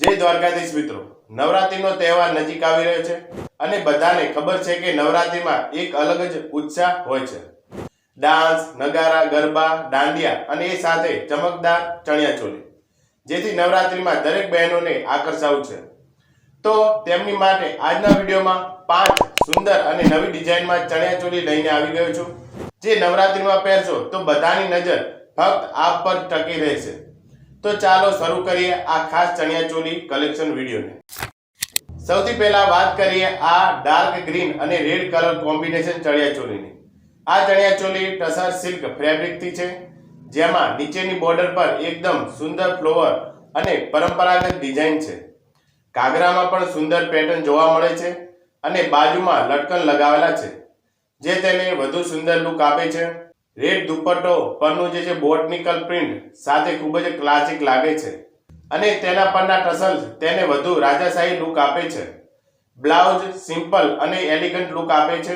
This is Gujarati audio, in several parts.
જય દ્વારકાધીશ મિત્રો. નવરાત્રીનો તહેવાર નજીક આવી રહ્યો છે અને બધાને ખબર છે કે નવરાત્રીમાં એક અલગ જ ઉત્સાહ હોય છે. ડાન્સ, નગારા, ગરબા, દાંડિયા અને એ સાથે ચમકદાર ચણિયાચોલી જેથી નવરાત્રીમાં દરેક બહેનોને આકર્ષાવું છે. તો તેમની માટે આજના વિડીયોમાં પાંચ સુંદર અને નવી ડિઝાઇનમાં ચણિયાચોલી લઈને આવી ગયો છું. જે નવરાત્રીમાં પહેરશો તો બધાની નજર ફક્ત આપ પર ટકી રહેશે. તો ચાલો શરૂ કરીએ આ ખાસ ચણિયાચોલી કલેક્શન વિડીયોને સૌથી પહેલા વાત કરીએ આ ડાર્ક ગ્રીન અને રેડ કલર કોમ્બિનેશન ચણિયાચોલીની આ ચણિયાચોલી ટસર સિલ્ક ફેબ્રિકથી છે, જેમાં નીચેની બોર્ડર પર એકદમ સુંદર ફ્લોવર અને પરંપરાગત ડિઝાઇન છે. ઘાઘરામાં પણ સુંદર પેટર્ન જોવા મળે છે અને બાજુમાં લટકન લગાવેલા છે, જે તેને વધુ સુંદર લુક આપે છે. રેડ દુપટ્ટો પરનું જે છે બોટનિકલ પ્રિન્ટ સાથે ખૂબ જ ક્લાસિક લાગે છે. અને તેના પરના ટસલ્સ તેને વધુ રાજાશાહી લુક આપે છે. બ્લાઉઝ સિમ્પલ અને એલિગન્ટ લુક આપે છે.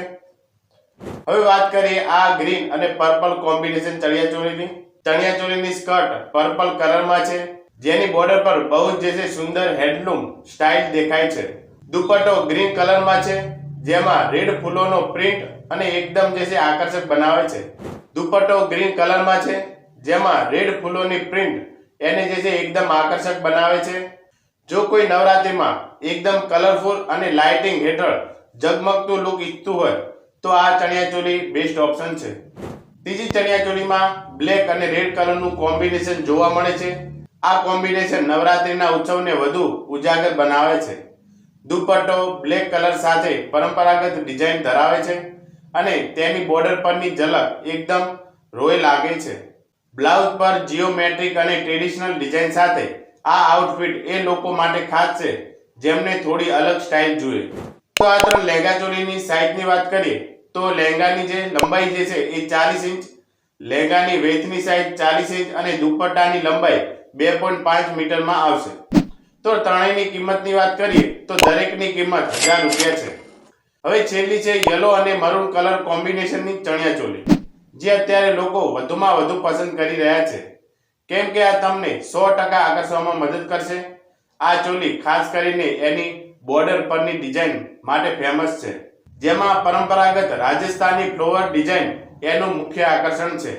હવે વાત કરીએ આ ગ્રીન અને પર્પલ કોમ્બિનેશન ચણિયાચોળીની. ચણિયાચોળીની સ્કર્ટ પર્પલ કલરમાં છે, જેની બોર્ડર પર બહુ જ જે સુંદર હેન્ડલૂમ સ્ટાઇલ દેખાય છે. દુપટ્ટો ગ્રીન કલરમાં છે, જેમાં રેડ ફૂલોનો પ્રિન્ટ અને એકદમ જે છે આકર્ષક બનાવે છે. દુપટ્ટો ગ્રીન કલરમાં છે, જેમાં રેડ ફૂલોની પ્રિન્ટ એને જે છે એકદમ આકર્ષક બનાવે છે. જો કોઈ નવરાત્રીમાં એકદમ કલરફુલ અને લાઇટિંગ હેઠળ ઝગમગતું લુક ઈચ્છતું હોય, તો આ ચણિયાચોલી બેસ્ટ ઓપ્શન છે. ત્રીજી ચણિયાચોલીમાં બ્લેક અને રેડ કલરનું કોમ્બિનેશન જોવા મળે છે. આ કોમ્બિનેશન નવરાત્રીના ઉત્સવને વધુ ઉજાગર બનાવે છે. દુપટ્ટો બ્લેક કલર સાથે પરંપરાગત ડિઝાઇન ધરાવે છે. અને તેની બોર્ડર પરની ઝલક એકદમ રોય લાગે છે. બ્લાઉઝ પર જીઓમેટ્રિક અને ટ્રેડિશનલ ડિઝાઇન સાથે આ આઉટફિટ એ લોકો માટે ખાસ છે, જેમને થોડી અલગ સ્ટાઇલ જોઈએ. તો આ ત્રણ લહેંગા ચોલીની સાઇઝની વાત કરીએ, તો લહેંગાની જે લંબાઈ જે છે એ ચાલીસ ઇંચ લહેંગાની વેથની સાઇઝ ચાલીસ ઇંચ અને દુપટ્ટાની લંબાઈ બે પોઈન્ટ પાંચ મીટરમાં આવશે. તો ત્રણેયની કિંમતની વાત કરીએ, તો દરેકની કિંમત હજાર રૂપિયા છે. હવે છેલ્લી છે યલો અને મરૂન કલર કોમ્બિનેશનની ચણિયા ચોલી, જે અત્યારે લોકો વધુમાં વધુ પસંદ કરી રહ્યા છે. કેમ કે આ તમને સો ટકા આકર્ષવામાં મદદ કરશે. આ ચોલી ખાસ કરીને એની બોર્ડર પરની ડિઝાઇન માટે ફેમસ છે, જેમાં પરંપરાગત રાજસ્થાની ફ્લોવર ડિઝાઇન એનું મુખ્ય આકર્ષણ છે.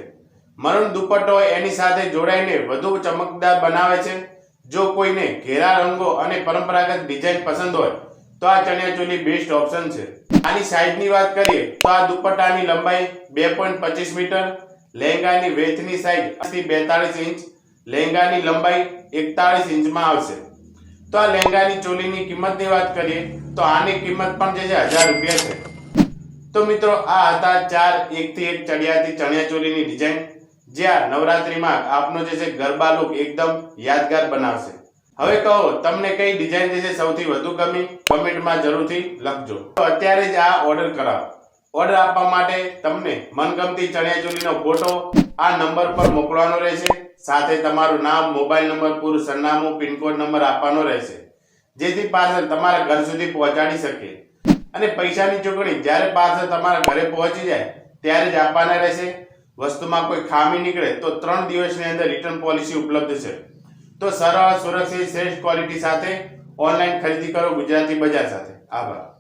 મરૂન દુપટ્ટો એની સાથે જોડાઈને વધુ ચમકદાર બનાવે છે. જો કોઈને ઘેરા રંગો અને પરંપરાગત ડિઝાઇન પસંદ હોય તો આ ચણિયાચોલી બેસ્ટ ઓપ્શન છે. આની સાઇઝની વાત કરીએ, તો આ દુપટ્ટાની લંબાઈ બે પોઈન્ટ પચીસ મીટર લહેંગાની વેથની સાઇઝથી બેતાળીસ ઇંચ લહેંગાની લંબાઈ એકતાળીસ ઇંચમાં આવશે. તો આ લહેંગાની ચોલીની કિંમતની વાત કરીએ, તો આની કિંમત પણ જે છે હજાર રૂપિયા છે. તો મિત્રો, આ હતા ચાર એકથી એક ચડિયાતી ચણિયાચોલીની ડિઝાઇન જે આ નવરાત્રીમાં આપનો જે છે ગરબા લુક એકદમ યાદગાર બનાવશે. હવે કહો, તમને કઈ ડિઝાઇન જે છે સૌથી વધુ ગમી? કમેન્ટમાં જરૂરથી લખજો. તો અત્યારે જ આ ઓર્ડર કરાવો. ઓર્ડર આપવા માટે તમને મનગમતી ચણિયાચોલીનો ફોટો આ નંબર પર મોકલવાનો રહેશે. સાથે તમારું નામ મોબાઈલ નંબર પૂરું સરનામું, પિનકોડ નંબર આપવાનો રહેશે. જેથી પાર્સલ તમારા ઘર સુધી પહોંચાડી શકે. અને પૈસાની ચૂકવણી જ્યારે પાર્સલ તમારા ઘરે પહોંચી જાય, ત્યારે જ આપવાના રહેશે. વસ્તુમાં કોઈ ખામી નીકળે તો ત્રણ દિવસની અંદર રિટર્ન પોલિસી ઉપલબ્ધ છે. તો સરળ સુરક્ષિત શ્રેષ્ઠ ક્વોલિટી સાથે ઓનલાઈન ખરીદી કરો ગુજરાતી બજાર સાથે. આભાર.